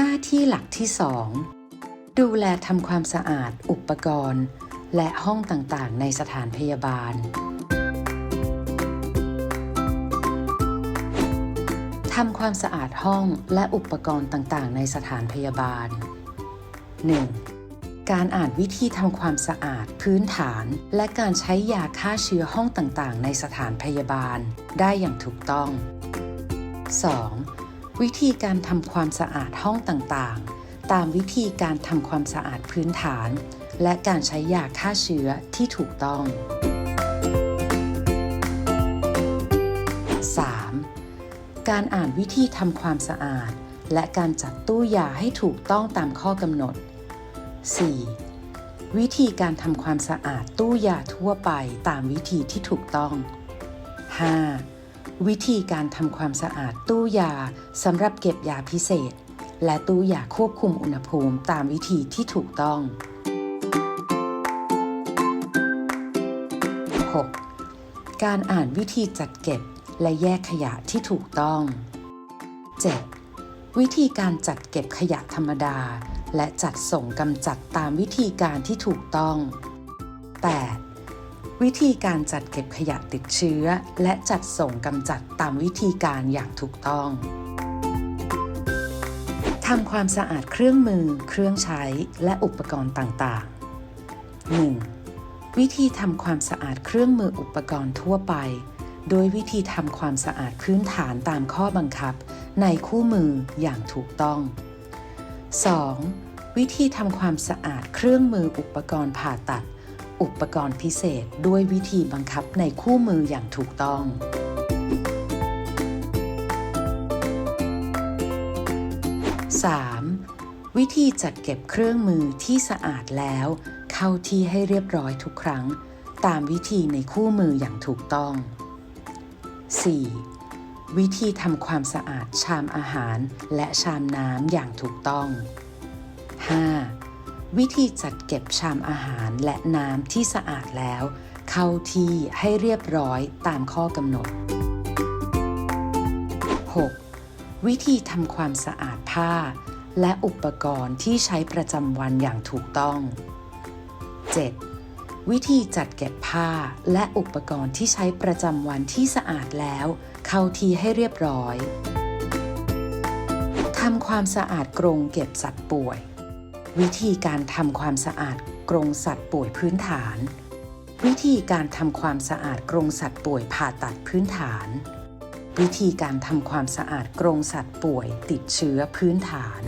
หน้าที่หลักที่2ดูแลทำความสะอาดอุปกรณ์ และห้องต่างๆ ในสถานพยาบาลทำความสะอาดห้องและอุปกรณ์ต่างๆ ในสถานพยาบาล 1. การอ่านวิธีทำความสะอาดพื้นฐาน และการใช้ยาฆ่าเชื้อห้องต่างๆ ในสถานพยาบาล ได้อย่างถูกต้อง 2. วิธีการทำความสะอาดห้องต่างๆ ตามวิธีการทำความสะอาดพื้นฐาน และการใช้ยาฆ่าเชื้อที่ถูกต้อง 3. การอ่านวิธีทำความสะอาด และการจัดตู้ยาให้ถูกต้องตามข้อกำหนด 4. วิธีการทำความสะอาดตู้ยาทั่วไปตามวิธีที่ถูกต้อง 5. วิธีการทำความสะอาดตู้ยาสำหรับเก็บยาพิเศษ และตู้ยาควบคุมอุณหภูมิตามวิธีที่ถูกต้อง 6. การอ่านวิธีจัดเก็บและแยกขยะที่ถูกต้อง 7. วิธีการจัดเก็บขยะธรรมดา และจัดส่งกำจัดตามวิธีการที่ถูกต้อง 8. วิธีการจัดเก็บขยะติดเชื้อ และจัดส่งกำจัดตามวิธีการอย่างถูกต้องทำความสะอาดเครื่องมือ เครื่องใช้ และอุปกรณ์ต่างๆ 1. วิธีทำความสะอาดเครื่องมืออุปกรณ์ทั่วไป โดยวิธีทำความสะอาดพื้นฐานตามข้อบังคับ ในคู่มืออย่างถูกต้อง 2. วิธีทำความสะอาดเครื่องมืออุปกรณ์ผ่าตัด อุปกรณ์พิเศษด้วยวิธีบังคับในคู่มืออย่างถูกต้อง 3. วิธีจัดเก็บเครื่องมือที่สะอาดแล้ว เข้าที่ให้เรียบร้อยทุกครั้ง ตามวิธีในคู่มืออย่างถูกต้อง 4. วิธีทำความสะอาดชามอาหารและชามน้ำอย่างถูกต้อง 5. วิธีจัดเก็บชามอาหารและน้ำที่สะอาดแล้ว เข้าที่ให้เรียบร้อยตามข้อกำหนด 6. วิธีทำความสะอาดผ้า และอุปกรณ์ที่ใช้ประจำวันอย่างถูกต้อง 7. วิธีจัดเก็บผ้าและอุปกรณ์ที่ใช้ประจำวันที่สะอาดแล้ว เข้าที่ให้เรียบร้อยทำความสะอาดกรงเก็บสัตว์ป่วย วิธีการทำความสะอาดกรงสัตว์ป่วยพื้นฐาน วิธีการทำความสะอาดกรงสัตว์ป่วยผ่าตัดพื้นฐาน วิธีการทำความสะอาดกรงสัตว์ป่วยติดเชื้อพื้นฐาน